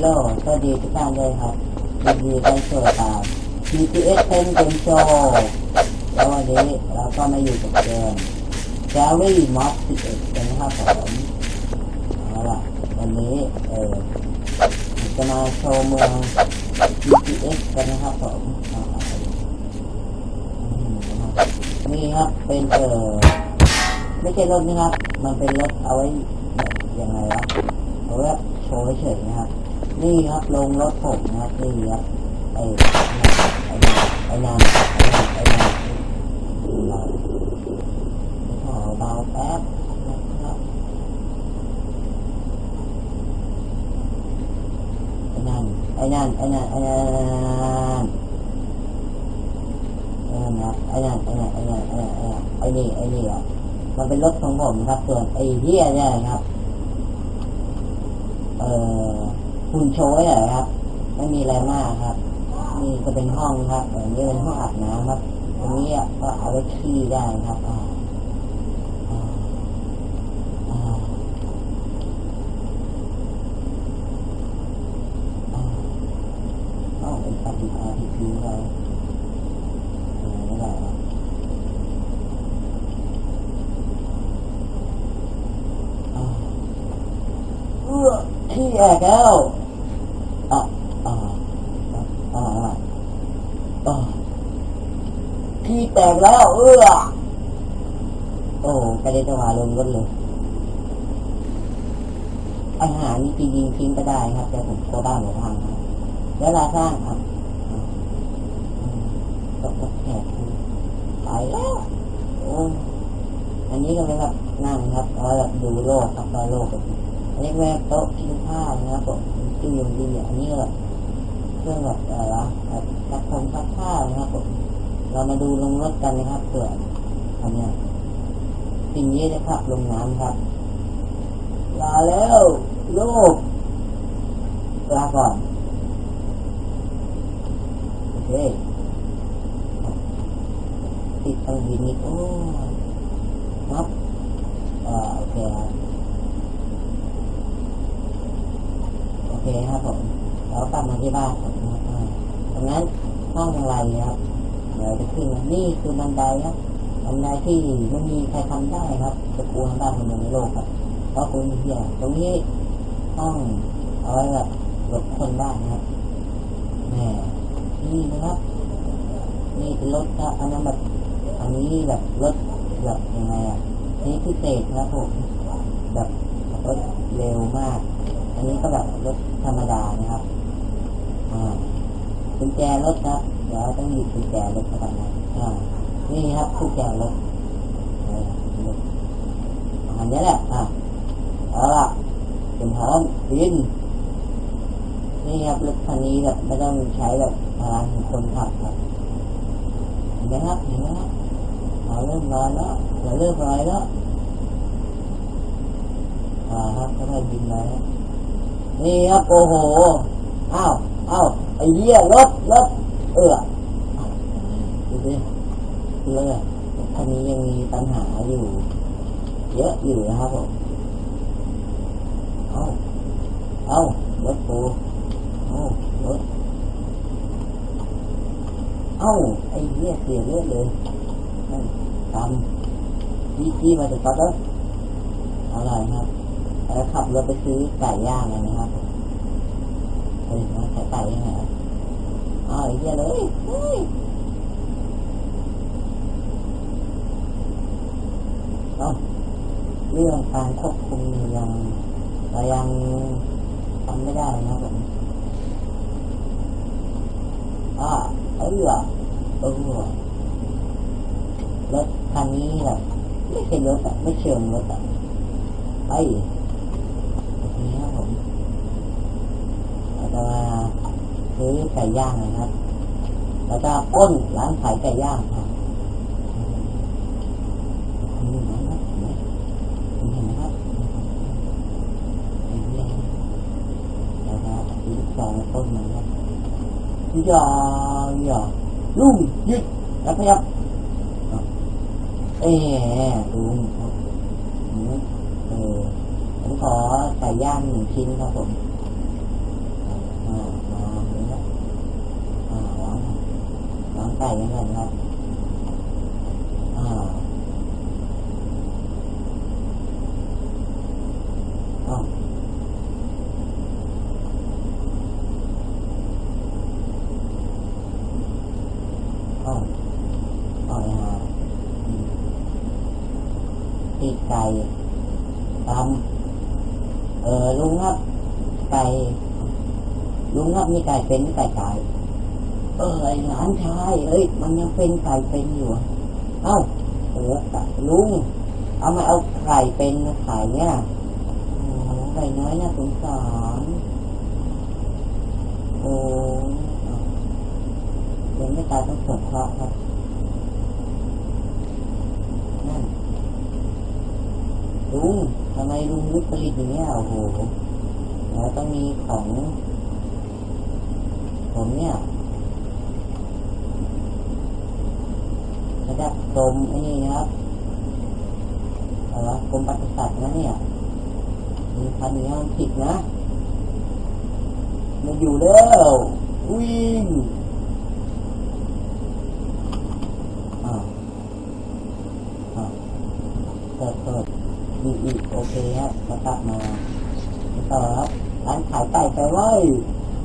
โลสวัสดีทุกท่านเลยครับยินดีได้เจอตาม BTS เป็นเกมโชว์แล้ววันนี้เราก็มาอยู่กับเกม g a l l y Mod 11กันนะครับผมเอาล่ะวันนี้เออจะมาโชว์เมือง BTS กันนะครับผมอ่าอืมนะครับนี่ครับเป็นเออไม่ใช่รถนะครับ มันเป็นรถเอาไว้แบบยังไงวะเอาไว้โชว์เฉยนะครับ นี่ครับลงรถผมนะครับนี่ครับไอ้ไอ้ไอ้นานไอ้นานไอ้นานเราขอเบาแป๊บนะครับไอ้นั่นไอ้นั่นไอ้นั่นไอ้นั่นไอ้นั่นครับไอ้นั่นไอ้นั่นไอ้นั่นไอ้นั่นไอ้นั่นไอ้นี่ไอ้นี่อะมันเป็นรถของผมครับส่วนไอ้เหี้ยเนี่ยครับเอ่อ หุ่นโชว์เหรอครับ ไม่มีอะไรมากครับนี่ก็เป็นห้องครับอันนี้เป็นห้องอาบน้ำครับ ตรงนี้ก็เอาไว้ขี้ได้ครับอ่าอ่าอ่าอ่าต้องเป็นปฏิอาที่ทิ้งไว้อ่าไม่ได้ครับอ่าเอื้อขี้แอกแล้วอะอ่าอ่าอ่าอ่าขี้ แตกแล้ว เออโอ้กระเด็นจะมาลงรถเลยอาหารนี่จริงๆทิ้งก็ได้ครับ แต่ผมกลัวบ้านผมพังครับแล้วเวลาสร้างอะอะอืมตกแขกไปแล้วอันนี้ก็เป็นแบบนั่งครับเอาแบบดูโลกครับรอยโลกแบบนี้อันนี้เป็นโต๊ะกินข้าวนะครับผมตู้ยงดีอันนี้ก็แบบเครื่องแบบอะไรวะแบบซักผงซักผ้าวนะครับผม เรามาดูลงรถกันนะครับเผื่อทำเนี่ยสิ่งนี้นะครับลงน้ำครับลาแล้วโลกลาก่อนโอเคติดต้องบินอีกโอ้ครับอ่าโอเคครับโอเคครับผมเรากลับมาที่บ้านผมนะครับตรงนั้นห้องอะไรครับ เดี๋ยวจะขึ้นนี่คือบันไดครับบันไดที่ไม่มีใครทำได้ครับจะกลัวบ้านคนเดียวในโลกครับ เพราะคุณเหี้ยตรงนี้ห้องเอาไว้แบบหลบคนได้นะครับแหมนี่นะครับนี่รถครับอันนั้นแบบอันนี้แบบรถแบบยังไงอะอันนี้พิเศษนะครับผมแบบรถเร็วมาก อันนี้ก็แบบรถธรรมดานะครับอ่ากุญแจรถครับเดี๋ยวต้องหยิบกุญแจรถเข้าไปนะอ่านี่ครับกุญแจรถอันนี้แหละอะเอาละเป็นพร้อมบินนี่ครับรถคันนี้แบบไม่ต้องใช้แบบพลังคนขับครับเห็นไหมครับเห็นไหมครับเราเริ่มร้อนแล้วเราเริ่มร้อนแล้วอ่าครับก็ได้บินแล้วนี่ครับโอ้โหอ้าวอ้าวไอ้เหี้ยรถรถ เออดูสิเลยคันนี้ยังมีปัญหาอยู่ เยอะอยู่นะครับผมเอาเอารถปูเอารถเอาไอ้เหี้ยเสียเลือดเลยตามดีจีมาจากตัดแล้วอะไรครับแล้วขับรถไปซื้อไก่ย่างเลยนะครับเฮ้ยมาขายไก่ยังไง อะอ้าวไอ้เหี้ยเลยเอาเรื่องการควบคุมยังยังทำไม่ได้นะผมอ่าเออเออรถคันนี้แบบไม่ใช่รถอะไม่เชิงรถอะไปทีนี้ครับผมเราจะมา ซื้อไก่ย่างนะครับเราจะป้นร้านขายไก่ย่างครับเห็นไหมครับเห็นไหมครับเห็นไหมเราจะซื้องปล้นมันครับอย่าอย่าลุงยึดแล้วพยับเอ๊ะลุงครับเออผมขอไก่ย่างหนึ่งชิ้นครับผม ไก่กันก่อนครับอ่าอ้าอ้าวอ้าวยังไงตีไก่ตำเออลุงครับไก่ลุงครับมีไก่เป็นหรือไก่ตาย เออไอหลานชายเอ้ย มันยังเป็นไก่เป็นอยู่ เอ้าเออลุงเอามาเอาไข่เป็นมาขายเนี่ยโอ้ไก่น้อยน่าสงสารโอ้ยังไม่ตายต้องสงเคราะห์ครับนั่นลุงทำไมลุงมุดผลิตอย่างเงี้ยโอ้โหแล้วต้องมีของ ผมเนี่ย ระดับกรมไอ้นี่นะครับกรมปศุสัตว์นะเนี่ยมีพันธุ์นี้มันผิดนะไมาอยู่แล้ววิ่งเปิดเปิดมีอีกโอเคครับแล้วกลับมาต่อครับร้านขายไก่ไปไว้ย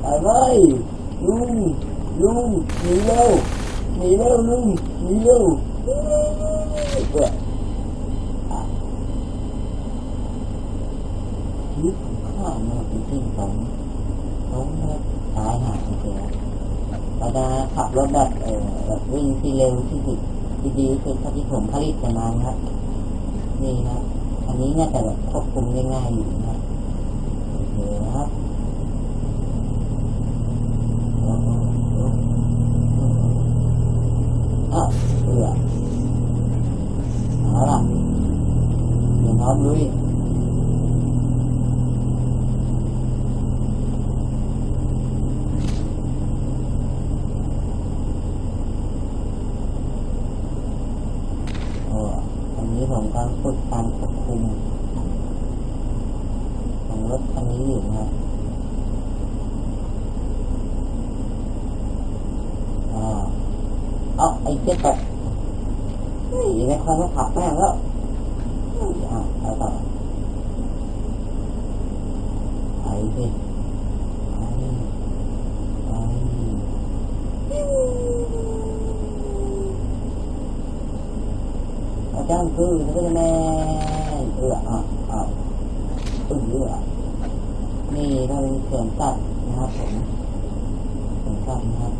ไปไว้ยลุงลุงหนีเร็ว หนีเร็วลุงหนีเร็วชีวิตของข้าเนี่ยเป็นที่สองสองแบบตายหาจริงๆเราจะขับรถแบบเออแบบวิ่งที่เร็วที่สุดที่ดีที่สุดเท่าที่ผมผลิตกันมาครับนี่นะอันนี้เนี่ยแต่แบบควบคุมง่ายๆอยู่นะโอเคครับโอ้โหอ้าวเอือเอาล่ะเดี๋ยวพร้อมลุยโอ้อันนี้ผมกำลังฝึกการควบคุมของรถคันนี้อยู่นะครับ อ่าเอาไอ้เจ๊ตกเฮ้ยในคลองก็ขับแม่งแล้วเฮ้ยอะไปต่อไป สิไปไปอาจารย์คือจะเป็นแม่เอออะอะเออเออนี่เราเป็นเสวนสัตว์นะครับผมเสวนสัตว์นะครับ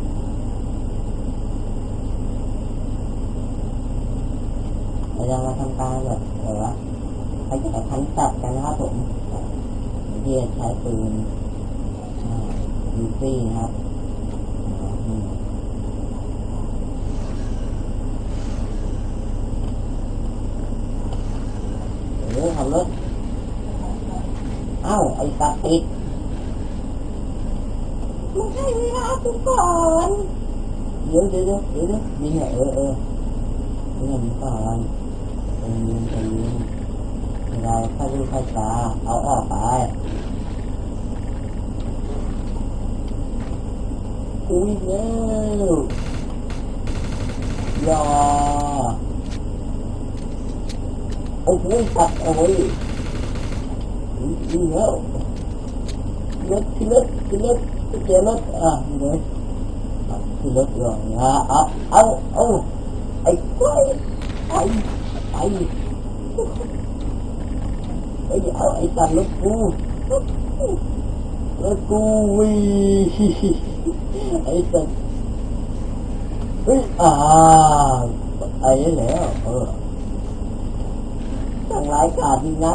เราจะมาทำการแบบเออวะใช้แต่พันสัตว์กันนะครับผม ที่จะใช้ปืนยูฟี่นะครับอ่าอือขับรถเอ้าไอ้ตัดติดมันให้เวลากูก่อนเดี๋ยวเดี๋ยวเดี๋ยวเดี๋ยวนี่ไงเออเออนี่มันก่อนใจเย็นใจเย็น เราค่อยดูค่อยตาเอาออกไปอุ้ยแล้วรอโอ้โหตัดโอ้ยนี่แล้วรถที่รถที่รถเจอรถอะนี่เลยที่รถรอนะเอาเอาเอาไอ้กล้ไอ้ไอ้ ไอ้เอาไอ้ตัดรถกูรถกูวีไอ้ตัดเฮ้ยอ่าไอ้แล้วเออตั้งหลายกาดนี่นะ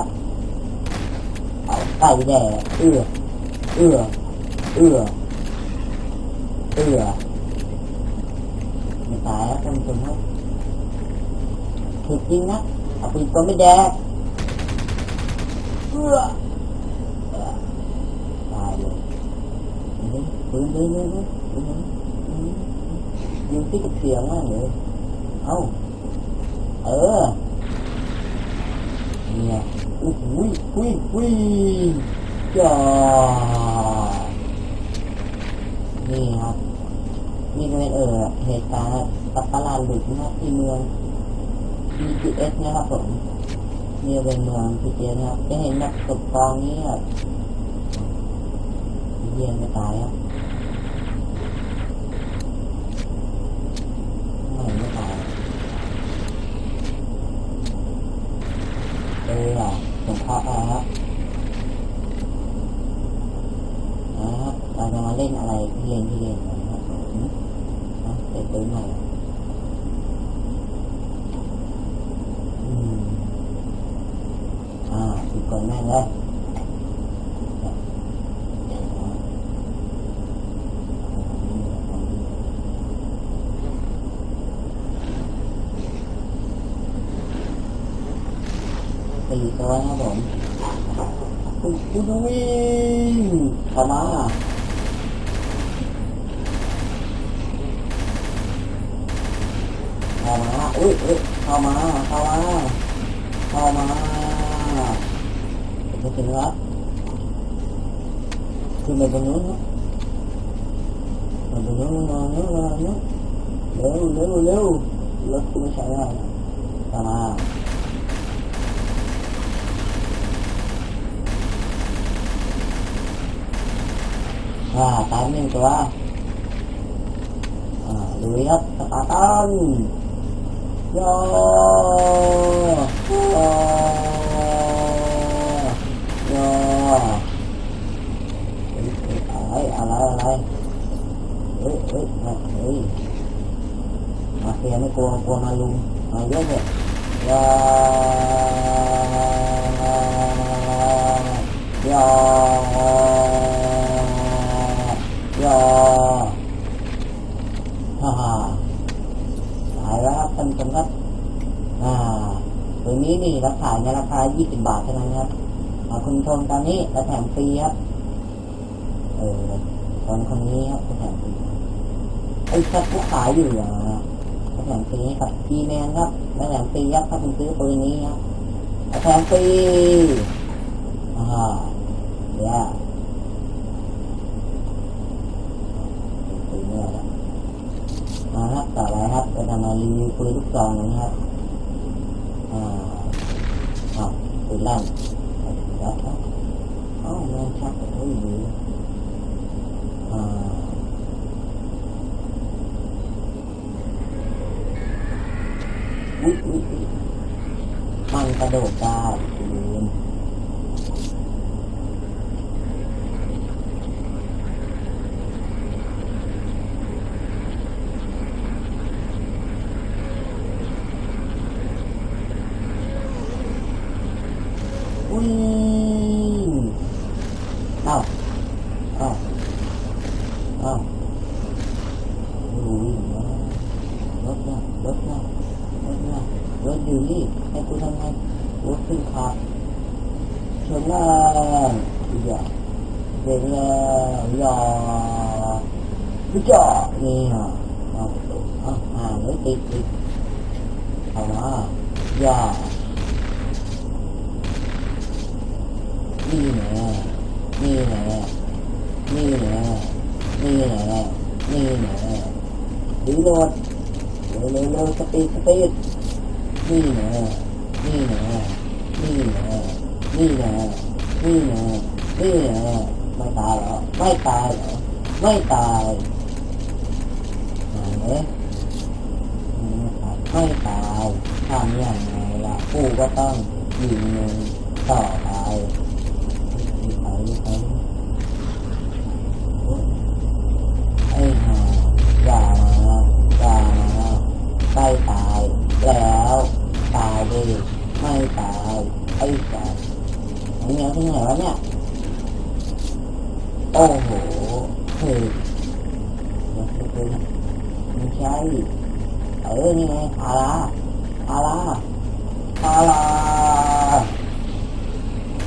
เอาไก่แดดเอื้อเอื้อเอื้อเอื้อไม่ตายแล้วท่านผู้ชมครับถูกจริงนะเอาปืนก็ไม่แดก ตายเลยปืนปืนปืนปืนปืนยิงที่กับเสียงมากเลยเอ้า เออ เนี่ยอุ้ยอุ้ยอุ้ยจ้านี่ครับนี่เป็นเออเหตุการณ์ตัดตลาดหลุดนะครับที่เมือง BTS นะครับผม นี่เป็นเมือง BTS นะครับจะเห็นแบบตกกองนี้แบบเยี่ยมไม่ตายครับไม่ไม่ตายเอออะผมพออะไรครับนะครับเราจะมาเล่นอะไรที่เล่นที่เล่นนะครับเปิดปืนใหม่อืม อ่าอีกคนแม่งเลยสี่ตัวนะผมคุณน้องวิ่งเข้ามาเข้ามาอุ้ยอุ้ยเข้ามาเข้ามาเข้ามา ไม่ถึงแล้วขึ้นไปบนนู้นนะบน อะไรอะไรเฮ้ยเฮ้ยมาเฮ้ยมาเฟียไม่กลัวกลัวมาลุงมาเยอะเลยโยโยโยฮ่าฮ่าขายแล้วครับท่านผู้ชมครับอ่าตัวนี้นี่ราคายในราคา 20 บาทเท่านั้นครับคุณชมตอนนี้เราแถมฟรีครับ คนคนนี้ครับเราแถมฟรีไอ้ชัดผู้ขายอยู่อะเราแถมฟรีให้กับจีแมนครับเราแถมฟรีครับคุณซื้อปืนนี้ครับเราแถมฟรีอ่าเดี๋ยวมาครับต่อไปครับเราจะมารีวิวปืนลูกซองนะครับอ่าอ้าวปืนลั่นแล้วครับอ้าวแม่งชักกระตุ้นดีอ่าอุ๊ยอุ๊ยอุ๊ย มันกระโดดได้ลืมอุ้ยเอ้าเอ้าเรถเนี่ยรถเนี่ยรถเนี่ยรถอยู่นี่ให้กูทำไงรถขึ้นขับชนแล้วอย่าเบรกแล้วอย่าอย่านี่อะอาอาอ่าไม่ติดติดเอามาอย่านี่แหละนี่แหละนี่แหละนี่แหละนี่แหละดีโหลดเร็วเร็วเร็วสปีดสปีดนี่แหละนี่แหละ นี่แหละนี่แหละนี่แหละนี่แหละไม่ตายหรอไม่ตายหรอไม่ตายไหนไม่ตายทำอย่างไรล่ะกูก็ต้องยิงมึงต่อไปมีใครมีใครไอ้ห่าอย่ามาอย่ามาไม่ตายแล้วตายดิ ไม่ตายไอ้สัสอันนี้เอาที่ไหนวะเนี่ย โอ้โหเฮ้ยเดี๋ยวไม่ใช่เออนี่ไงอาลาอาลาอาลา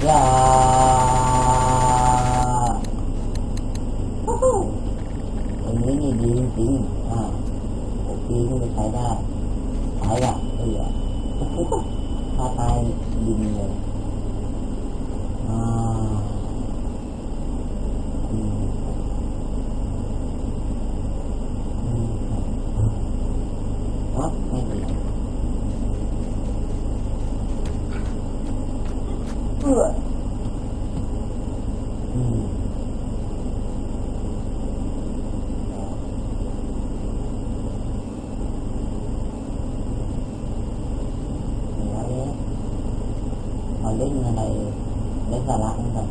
อย่าอันนี้นี่ดีจริงอ่าโอเคนี่ไปใช้ได้ใช้อะเออ 没法拉风的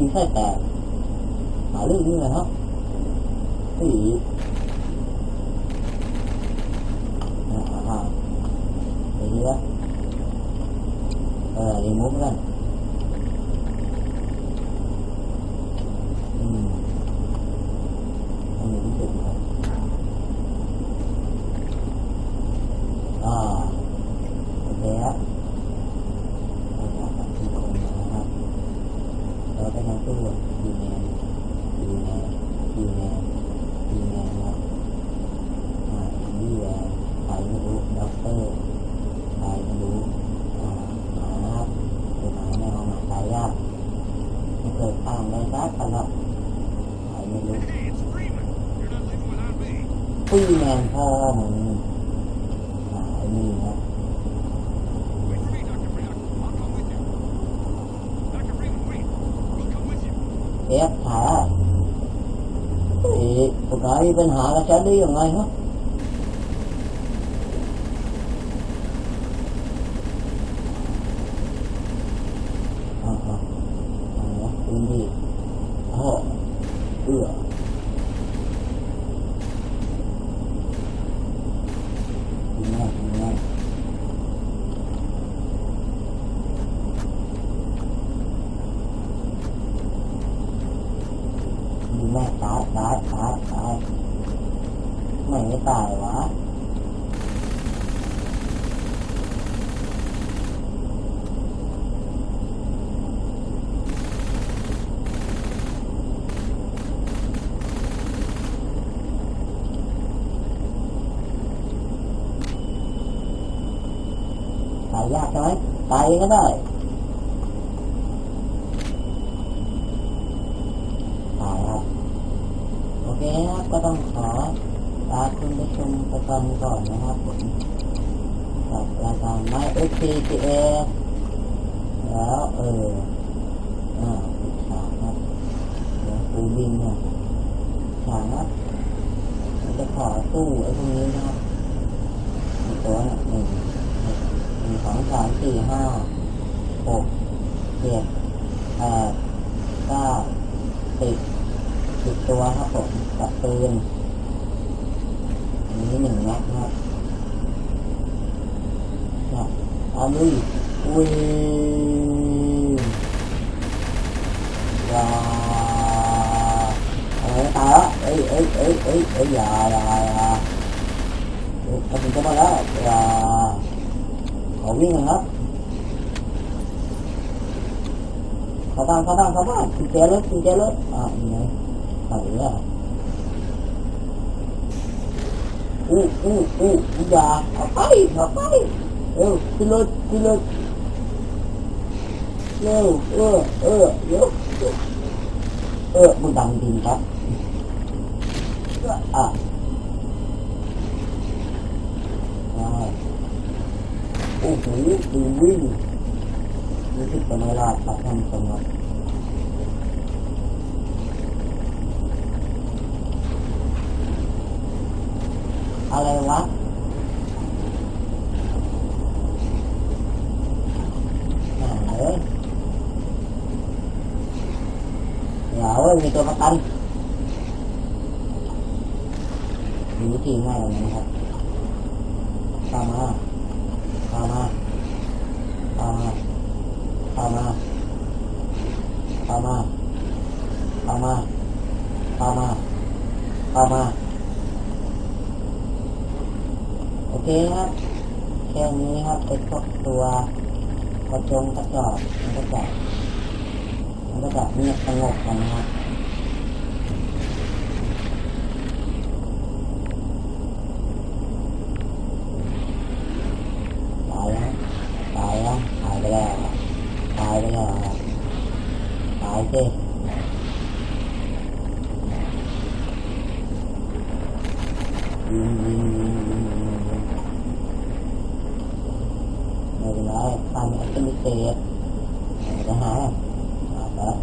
ก็กินไส้แตกหาเรื่องนี้เลยครับที่อ่าอย่างนี้ละเออรีมูฟกันอื เกิดตามในรัตนะหายไม่รู้ปุ้แมนพ่อมึงหายนี่นะเอฟขาเอ๊ะพวกนายมีปัญหากับฉันได้ยังไงฮะ ก็ได้โอเคครับก็ต้องขอลาคุณผู้ชมไปก่อนก่อนนะครับผมกับรายการ My XPTA แล้วเอออ่าปิดฉากครับเดี๋ยวปูบินเนี่ยฉากครับเราจะขอสู้ไอ้พวกนี้นะครับตัวหนึ่ง งสองสามสี่ห้าหกเจ็ดแปดเก้าสิบสิบตัวครับผมกับปืนอันนี้หนึ่งนัดครับครับเอาลุยวิ่งยาเอะไรตาเอ้ยเอ้ยเอ้ยเอ้ยเอ้ยอย่าอย่าอย่าเอ้ยกำลังจะมาแล้วอย่า ขอวิ่นะครับข้าบ้านข้าบ้านข้าบ้านกุญแจรถกุญแจรถอ่าอย่างไงไปแล้วอู้อู้อู้อย่าเอาไปเอาไปเร็วขึ้นรถขึ้นรถเร็วเออเออเร็วเออมันดังจริงครับอะ หูดูวิ่งดูที่ปนราชธรรมสมัติ มันก็เงียบสงบนะครับ ตายแล้วตายแล้วตายไปแล้วตายไปแล้วตายสิยิงยิงยิงยิงยิงยิงไม่เป็นไรทำแอคชั่นพิเศษจะหายมาแล้ว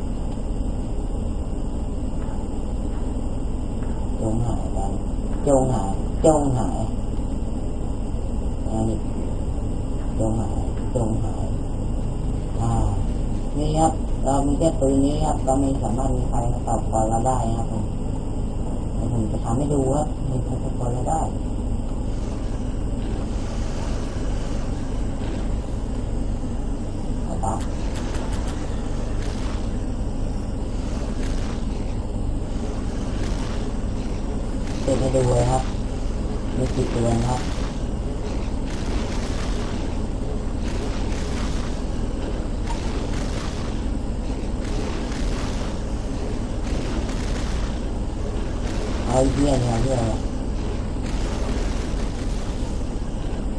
จงหายกันจงหาย จงหายอันนี้จงหายจงหายอ่านี่ครับ เรามีแค่ปืนนี้ครับเราไม่สามารถมีใครมาตอบก่อนเราได้นะครับผมเดี๋ยวผมจะทำให้ดูครับมีใครตอบก่อนเราได้เอาปะเปิดให้ดูเลยครับ มีกี่ตัวนะครับเอาเหี้ยเนี่ยเหี้ยเนี่ย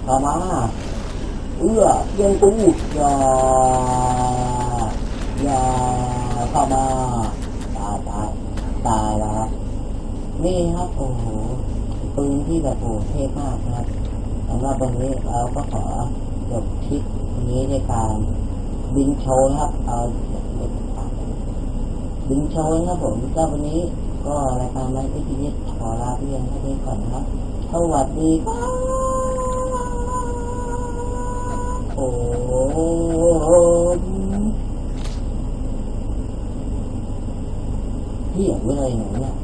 ต่อมาเอื้อเพียงกูอย่าอย่าเข้ามาตายตายตายแล้วนี่ครับโอ้โห ปืนที่แบบโอ้เท่มากนะครับสำหรับวันนี้เราก็ขอจบคลิปนี้ในการบินโชว์นะครับ เอาบินโชว์นะครับผมก็วันนี้ก็รายการไลฟ์พิจิตขอลาเพียงเท่านี้ก่อนนะครับสวัสดีครับโอ้เหี้ยเว้ยหนูเนี่ย